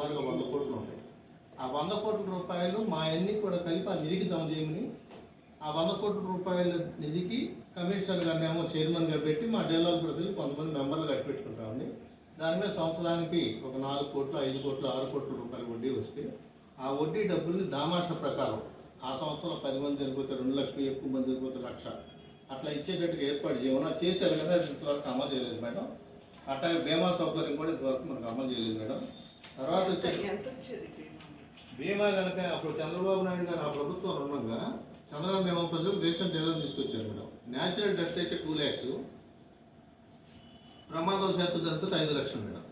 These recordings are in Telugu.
సుమారుగా వంద కోట్లు ఉంటాయి. ఆ వంద కోట్ల రూపాయలు మా అన్ని కూడా కలిపి ఆ నిధికి జమ చేయమని ఆ వంద కోట్ల రూపాయల నిధికి కమిషనర్ గారిని ఏమో చైర్మన్గా పెట్టి మా డీలర్ ప్రజలు కొంతమంది మెంబర్లు కట్టి పెట్టుకుంటామండి దాని మీద సంవత్సరానికి ఒక నాలుగు కోట్లు ఐదు కోట్లు ఆరు కోట్ల రూపాయల వడ్డీ వస్తే ఆ వడ్డీ డబ్బుల్ని దామాష ప్రకారం ఆ సంవత్సరం పది మంది చనిపోతే రెండు లక్షలు ఎక్కువ మంది చనిపోతే లక్ష. అట్లా ఇచ్చేటట్టుగా ఏర్పాటు చేయమన్నా చేశారు కదా అది ఇంతవరకు అమలు చేయలేదు మేడం. అట్లాగే బీమా సౌకర్యం కూడా ఇంతవరకు మనకు అమలు చేయలేదు మేడం. తర్వాత బీమా కనుక అప్పుడు చంద్రబాబు నాయుడు గారు ఆ ప్రభుత్వం ఉండగా చంద్రబాబు బీమా ప్రజలు రేషన్ డీలర్ తీసుకొచ్చారు మేడం. న్యాచురల్ డెత్ అయితే టూ ల్యాక్స్ ప్రమాదం చేత జరిపితే ఐదు లక్షలు మేడం.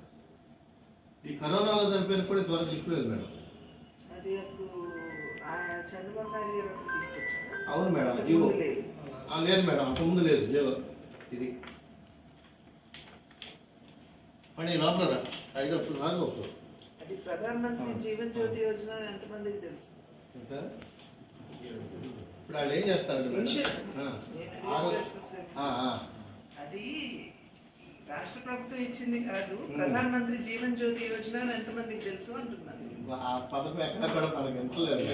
ఈ కరోనాలో చనిపోయిన కూడా ఇంతవరకు దిక్కులేదు మేడం. అవును మేడం జీవో. ముందు లేదు. మేడం అంతకుముందు లేదు జీవో. ఇది. పని లోపల. ఐదు లక్షలు నాకు ఒకరు అది ప్రధానమంత్రి జీవన్ జ్యోతి యోజన ఎంతమందికి తెలుసు? ఇప్పుడు వాళ్ళు ఏం ఆ. అది రాష్ట్ర ప్రభుత్వం ఇచ్చింది కాదు ప్రధానమంత్రి జీవన్ జ్యోతి యోజన అని ఎంతమందికి తెలుసు అంటున్నాను ఆ పథకం ఎక్కడ కూడా మనకి ఎంతలేదు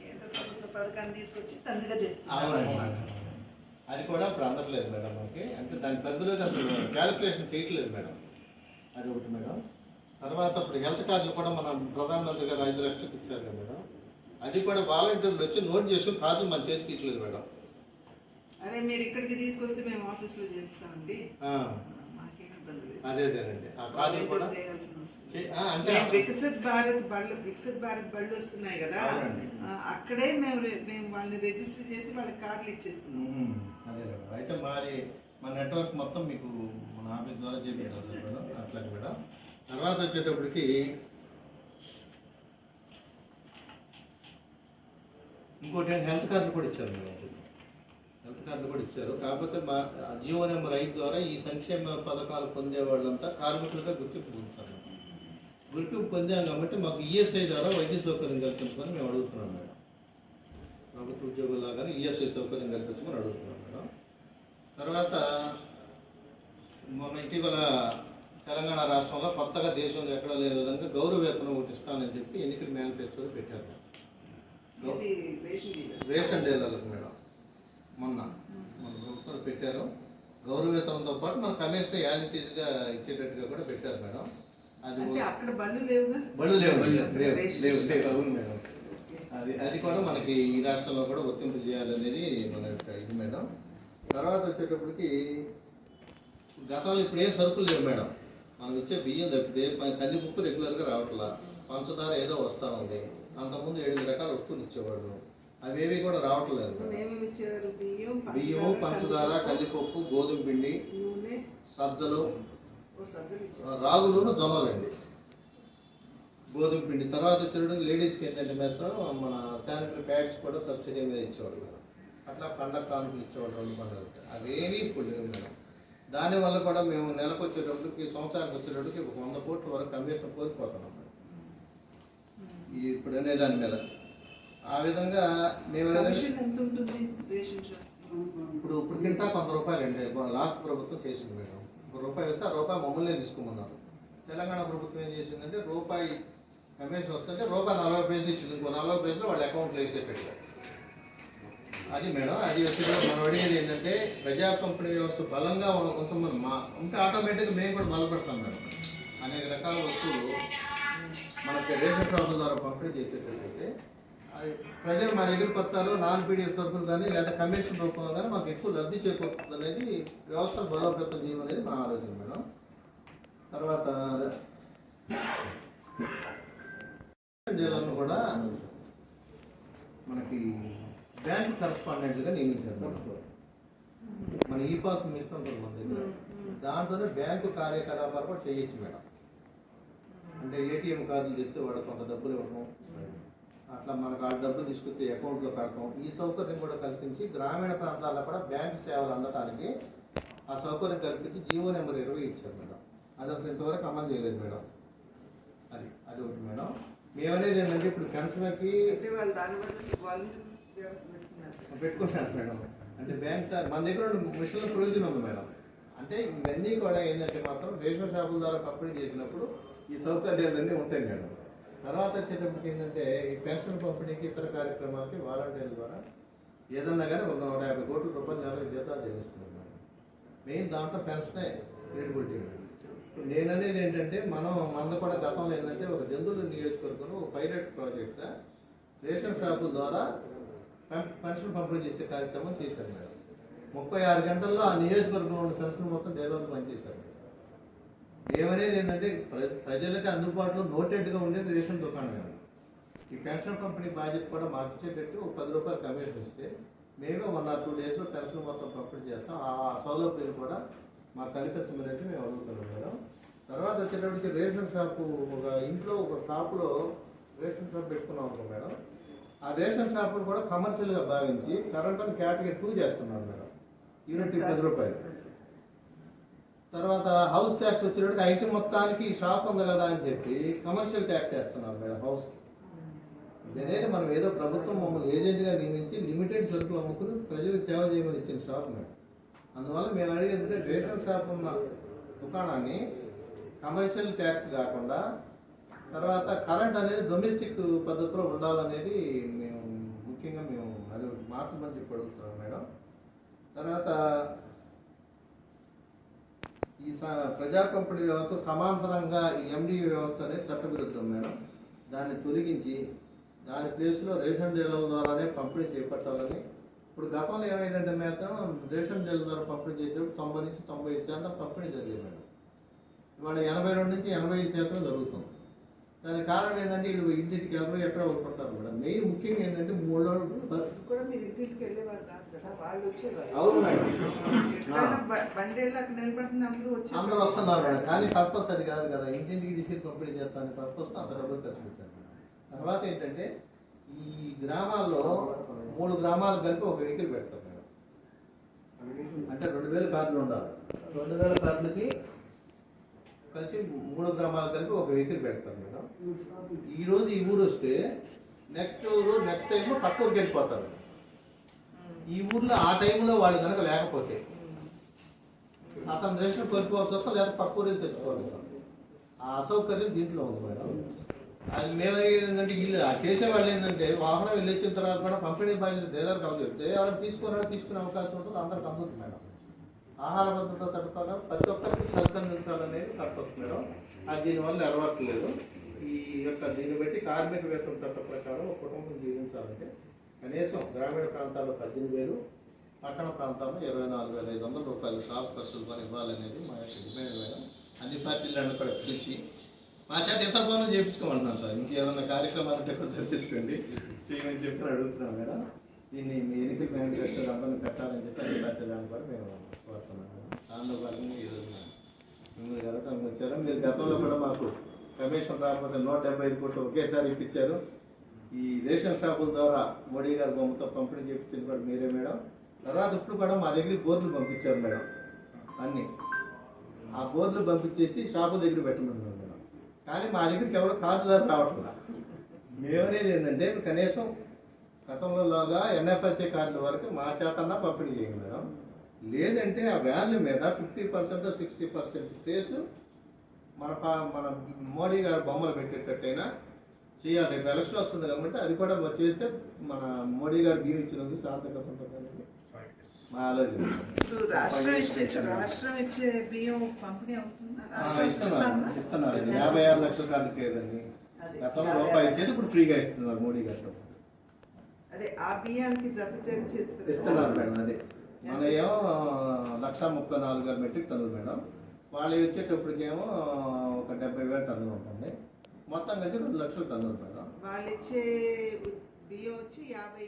కేంద్ర ప్రభుత్వ పథకాన్ని తీసుకొచ్చి తండ్రిగా చెప్తున్నారు. అది కూడా ఇప్పుడు అందట్లేదు మేడం మనకి. అంటే దాని పరిధిలోకి అసలు క్యాలిక్యులేషన్ చేయట్లేదు మేడం. అది ఒకటి మేడం. తర్వాత ఇప్పుడు హెల్త్ కార్డులు కూడా మనం ప్రధానమంత్రి గారు ఐదు లక్షలకు ఇచ్చారు కదా మేడం. అది కూడా వాలంటీర్లు వచ్చి నోట్ చేసుకుని కార్డులు మన చేతికి ఇట్లేదు మేడం. అరే మీరు ఇక్కడికి తీసుకొస్తే మేము ఆఫీస్లో చేస్తామండి అదే అదేనండి ఆ కార్డులు కూడా అంటే మేము వికసిత్ భారత్ బళ్ళు వికసిత్ భారత్ బళ్ళు వస్తున్నాయి కదా. అక్కడే మేము మేము వాళ్ళని రిజిస్టర్ చేసి వాళ్ళకి కార్డులు ఇచ్చేస్తున్నాం. అదే అయితే మరి మన నెట్వర్క్ మొత్తం మీకు మన ఆఫీస్ ద్వారా చేపించాలి మేడం. అట్లాగే మేడం. తర్వాత వచ్చేటప్పటికి ఇంకోటి హెల్త్ కార్డు కూడా ఇచ్చారు హెల్త్ కార్డు కూడా ఇచ్చారు. కాకపోతే మా జియో నెంబర్ ఐదు ద్వారా ఈ సంక్షేమ పథకాలు పొందే వాళ్ళంతా కార్మికులుగా గుర్తింపు పొందుతారు. గుర్తింపు పొందాం కాబట్టి మాకు ఈఎస్ఐ ద్వారా వైద్య సౌకర్యం కల్పించుకొని మేము అడుగుతున్నాం మేడం. ప్రభుత్వ ఉద్యోగుల్లాగానే ఈఎస్ఐ సౌకర్యం కల్పించుకొని అడుగుతున్నాం మేడం. తర్వాత మొన్న ఇటీవల తెలంగాణ రాష్ట్రంలో కొత్తగా దేశంలో ఎక్కడ లేని విధంగా గౌరవ వేతనం ఒకటి ఇస్తానని చెప్పి ఎన్నికల మేనిఫెస్టోలో పెట్టారు. రేషన్ డీలర్లకు మేడం. మొన్న మన ప్రభుత్వం పెట్టారు. గౌరవ వేతనంతో పాటు మన కమిషన్ యాజ్ ఇట్ ఈస్గా ఇచ్చేటట్టుగా కూడా పెట్టారు మేడం. అది అక్కడ బళ్ళు లేవుగా? బళ్ళు లేవు లేవు లేవు లేవు లేవు అవును మేడం. అది అది కూడా మనకి ఈ రాష్ట్రంలో కూడా వర్తింపు చేయాలనేది మన యొక్క ఇది మేడం. తర్వాత వచ్చేటప్పటికి గతంలో ఇప్పుడు ఏం సరుకులు లేవు మేడం. మనం ఇచ్చే బియ్యం తప్పితే కందిపప్పు రెగ్యులర్గా రావట్లా. పంచదార ఏదో వస్తూ ఉంది. అంతకుముందు ఏడు రకాల వస్తువులు ఇచ్చేవాళ్ళు. అవేవి కూడా రావట్లేదు బియ్యం పంచదార కందిపప్పు గోధుమ పిండి సజ్జలు. రాగులు జొన్నలండి గోధుమ పిండి. తర్వాత వచ్చేటప్పుడు లేడీస్కి ఏంటంటే మాత్రం మన శానిటరీ ప్యాడ్స్ కూడా సబ్సిడీ మీద ఇచ్చేవాడు మేడం అట్లా పండగ కానుకలు ఇచ్చేవాడు రెండు పండుగలు అవేమీ ఇప్పుడు లేవు మేడం. దానివల్ల కూడా మేము నెలకు వచ్చేటప్పటికి సంవత్సరానికి వచ్చేటప్పటికి ఒక వంద కోట్ల వరకు కమిషన్ కోల్పోతున్నాం. ఇప్పుడు అనే దాని మీద. ఆ విధంగా మేము ఇప్పుడు ఇప్పుడు కింటా కొంత రూపాయలు అండి లాస్ట్ ప్రభుత్వం చేసింది మేడం. ఒక రూపాయి వస్తే ఆ రూపాయి మమ్మల్ని తీసుకోమన్నారు. తెలంగాణ ప్రభుత్వం ఏం చేసిందంటే రూపాయి కమిషన్ వస్తుంటే రూపాయి నలభై పైసలు ఇచ్చింది. ఇంకో నలభై పైసలు వాళ్ళ అకౌంట్లో వేసేటట్టుగా అది మేడం అది వచ్చి మనం అడిగేది ఏంటంటే ప్రజా పంపిణీ వ్యవస్థ బలంగా కొంతమంది మా ఉంటే ఆటోమేటిక్గా మేము కూడా బలపడతాం మేడం. అనేక రకాల వస్తువులు మనకి రేషన్ షాపుల ద్వారా పంపిణీ చేసేటట్లయితే అది ప్రజలు మా దగ్గరికి వస్తారు నాన్ పీడిఎఫ్ సరుకులు కానీ లేదా కమిషన్ రూపంలో కానీ మాకు ఎక్కువ లబ్ధి చేకూరుతుంది అనేది వ్యవస్థను బలోపేతం చేయడం అనేది మా ఆలోచన మేడం. తర్వాత జిల్లాను కూడా మనకి బ్యాంక్ కరస్పాండెంట్గా నియమించారు. మన ఈ పాస్ మిషన్ ఉంటుంది మన దగ్గర. దాంట్లోనే బ్యాంకు కార్యకలాపాలు కూడా చేయొచ్చు మేడం. అంటే ఏటీఎం కార్డులు తెస్తే వాడు కొంత డబ్బులు ఇవ్వడం అట్లా మనకు ఆ డబ్బులు తీసుకొచ్చి అకౌంట్లో కడతాం ఈ సౌకర్యం కూడా కల్పించి గ్రామీణ ప్రాంతాల్లో కూడా బ్యాంక్ సేవలు అందడానికి ఆ సౌకర్యం కల్పించి జీవో నెంబర్ ఇరవై ఇచ్చారు మేడం. అది అసలు ఇంతవరకు అమలు చేయలేదు మేడం. అది అది ఒకటి మేడం. మేమనేది ఏంటంటే ఇప్పుడు పెన్షన్కి పెట్టుకున్నారు పెట్టుకున్నాను మేడం. అంటే బ్యాంక్ సార్ మన దగ్గర మిషన్ల ప్రయోజనం ఉంది మేడం. అంటే ఇవన్నీ కూడా ఏంటంటే మాత్రం రేషన్ షాపుల ద్వారా పంపిణీ చేసినప్పుడు ఈ సౌకర్యాలన్నీ ఉంటాయి మేడం. తర్వాత వచ్చేటప్పటికి ఏంటంటే ఈ పెన్షన్ పంపిణీకి ఇతర కార్యక్రమాలకి వాలంటీర్ల ద్వారా ఏదన్నా కానీ ఒక నూట యాభై కోట్ల రూపాయలు నెలకు జీతాలు చెల్లిస్తున్నాం మేడం. మెయిన్ దాంట్లో పెన్షనే క్రెడిబిలిటీ మేడం. నేననేది నేను అనేది ఏంటంటే మనం మన కూడా గతంలో ఏంటంటే ఒక జంతువుల నియోజకవర్గంలో ఒక పైలట్ ప్రాజెక్ట్గా రేషన్ షాపుల ద్వారా పెన్షన్ పంపిణీ చేసే కార్యక్రమం చేశారు మేడం. ముప్పై ఆరు గంటల్లో ఆ నియోజకవర్గంలో ఉన్న పెన్షన్ మొత్తం డెలివరీ పనిచేశారు. ఏమనేది ఏంటంటే ప్ర- ప్రజలకు అందుబాటులో నోటెడ్గా ఉండేది రేషన్ దుకాణం మేడం. ఈ పెన్షన్ పంపిణీ బాధ్యత కూడా మాకు ఇచ్చేటట్టు ఒక పది రూపాయలు కమిషన్ ఇస్తే మేమే వన్ ఆర్ టూ డేస్లో పెన్షన్ మొత్తం పంపిణీ చేస్తాం. ఆ సౌలభ్యం కూడా మాకు కల్పించమని మేము అడుగుతున్నాం మేడం. తర్వాత వచ్చేటప్పటికి రేషన్ షాపు ఒక ఇంట్లో ఒక షాపులో రేషన్ షాప్ పెట్టుకున్నాం అనుకో మేడం. ఆ రేషన్ షాపును కూడా కమర్షియల్గా భావించి కరెంట్ని కేటగిరీ టూ చేస్తున్నారు మేడం. యూనిట్ పది రూపాయలు. తర్వాత హౌస్ ట్యాక్స్ వచ్చేటప్పటికి ఐటీ మొత్తానికి షాప్ ఉంది కదా అని చెప్పి కమర్షియల్ ట్యాక్స్ వేస్తున్నారు మేడం హౌస్ ఇదనేది మనం ఏదో ప్రభుత్వం మమ్మల్ని ఏజెంట్గా నియమించి లిమిటెడ్ సరుకులు అమ్ముకుని ప్రజలకు సేవ చేయమని ఇచ్చిన షాప్ మేడం. అందువల్ల మేము అడిగేందుకంటే రేషన్ షాప్ ఉన్న దుకాణాన్ని కమర్షియల్ ట్యాక్స్ కాకుండా తర్వాత కరెంట్ అనేది డొమెస్టిక్ పద్ధతిలో ఉండాలనేది మేము ముఖ్యంగా మేము అది మార్చమని చెప్పి అడుగుతున్నాం మేడం. తర్వాత ఈ ప్రజా పంపిణీ వ్యవస్థ సమాంతరంగా ఈ ఎండి వ్యవస్థ అనేది చట్టవిరుద్ధం మేడం. దాన్ని తొలగించి దాని ప్లేస్లో రేషన్ డీలర్ల ద్వారానే పంపిణీ చేపట్టాలని. ఇప్పుడు గతంలో ఏమైందంటే మాత్రం రేషన్ డీలర్ ద్వారా పంపిణీ చేసేటప్పుడు తొంభై నుంచి తొంభై శాతం పంపిణీ జరిగేది మేడం. ఇవాళ ఎనభై రెండు నుంచి ఎనభై ఐదు శాతం జరుగుతుంది. దానికి కారణం ఏంటంటే వీళ్ళు ఇంటింటికి ఎవరు ఎక్కడ ఒకటి మేడం. మెయిన్ ముఖ్యంగా ఏంటంటే మూడు రోజులు కూడా మీరు ఇంటింటికి వెళ్ళేవారు కాదు కదా వాళ్ళు వచ్చేవారు. అవును మేడం. బండి నిలబడుతుంది అందరూ వచ్చి అందరూ వస్తున్నారు మేడం. కానీ పర్పస్ అది కాదు కదా. ఇంటింటికి తీసుకెళ్ళి పంపిణీ చేస్తాను పర్పస్ అంత డబ్బులు ఖర్చు తర్వాత ఏంటంటే ఈ గ్రామాల్లో మూడు గ్రామాలు కలిపి ఒక వెహికల్ పెడతారు మేడం. అంటే రెండు వేల కార్డులు ఉండాలి. రెండు వేల కార్డులకి కలిసి మూడు గ్రామాలు కలిపి ఒక వెహికల్ పెడతారు మేడం. ఈ రోజు ఈ ఊరు వస్తే నెక్స్ట్ ఊరు నెక్స్ట్ టైం పక్క ఊరికి వెళ్ళిపోతారు. ఈ ఊర్లో ఆ టైంలో వాళ్ళు కనుక లేకపోతే అతను రేషన్ కోల్పోవచ్చు వస్తా లేదా పక్క ఊరికి తెచ్చుకోవాలి. ఆ అసౌకర్యం దీంట్లో ఉంది మేడం. అది మేము ఏంటంటే వీళ్ళు చేసేవాళ్ళు ఏంటంటే వాహనం వెళ్ళి వచ్చిన తర్వాత కూడా పంపిణీ బాధ్యత డీలర్ కావాలి చెప్తే తీసుకున్నారో తీసుకునే అవకాశం ఉంటుంది అందరికి అందుతుంది మేడం. ఆహార భద్రత తట్టుకోవడం ప్రతి ఒక్కరికి శ్రద్ధ అందించాలనేది తప్పదు మేడం. అది దీనివల్ల అలవాట్లేదు. ఈ యొక్క దీన్ని బట్టి కార్మిక వేతన చట్ట ప్రకారం ఒక కుటుంబం జీవించాలంటే కనీసం గ్రామీణ ప్రాంతాల్లో పద్దెనిమిది వేలు పట్టణ ప్రాంతాల్లో ఇరవై నాలుగు వేల ఐదు వందల రూపాయలు షాప్ ఖర్చులు కొని ఇవ్వాలనేది మా యొక్క డిమాండ్ మేడం. అన్ని పార్టీలను కూడా పిలిచి మా చేత ఇతర పనులు చేయించుకోమంటున్నాం సార్. ఇంకేదన్నా కార్యక్రమాలు ఉంటే కూడా తెప్పించుకోండి చేయమని చెప్పి అడుగుతున్నాం మేడం. దీన్ని మీ ఎన్నికల చేస్తే అందరిని పెట్టాలని చెప్పి అన్ని పార్టీలను కూడా మేము భాగంగా ఈరోజు మిమ్మల్ని వచ్చారు మీరు గతంలో కూడా మాకు కమిషన్ రాకపోతే నూట డెబ్బై ఐదు కోట్లు ఒకేసారి ఇప్పించారు. ఈ రేషన్ షాపుల ద్వారా మోడీ గారు బొమ్మతో పంపిణీ చేయించింది కూడా మీరే మేడం. తర్వాత ఇప్పుడు కూడా మా దగ్గరికి బోర్డులు పంపించారు మేడం. అన్నీ. ఆ బోర్డులు పంపించేసి షాపుల దగ్గర పెట్టమన్నారు మేడం. కానీ మా దగ్గరికి ఎవరు కార్డుదారు రావట్లేదు మేమనేది ఏంటంటే కనీసం గతంలోగా ఎన్ఎఫ్ఎస్ఏ కార్డుల వరకు మా చేతన్నా పంపిణీ చేయండి మేడం. లేదంటే ఆ వ్యాన్ల మీద fifty percent sixty percent space మన మన మోడీ గారు బొమ్మలు పెట్టేటట్టయినా చేయాలి. రేపు ఎలక్షన్ వస్తుంది కాబట్టి అది కూడా చేస్తే మన మోడీ గారు ఇచ్చినందుకు సార్థకత ఉంటుంది అనేది మా ఆలోచన. ఇప్పుడు రాష్ట్రం ఇచ్చే రాష్ట్రం ఇచ్చే బియ్యం పంపిణీ అవుతుందా? ఆ, రాష్ట్రం ఇస్తున్నారు ఇస్తుందా? ఇస్తున్నారు ఇది యాభై ఆరు లక్షల కాదు లేదండి. గతంలో రూపాయి. ఇచ్చేది ఇప్పుడు ఫ్రీగా ఇస్తున్నారు మోడీ గారు. అదే ఆ బియ్యానికి జత చేర్చి ఇస్తున్నారు మేడం అదే. మన ఏమో లక్ష ముప్పై నాలుగు వేల మెట్రిక్ టన్నులు మేడం. వాళ్ళు వచ్చేటప్పటికేమో ఒక డెబ్బై వేల టన్నులు ఉంటుంది. మొత్తం కలిసి రెండు లక్షల టన్నులు మేడం. వాళ్ళు ఇచ్చే బియ్యం వచ్చి యాభై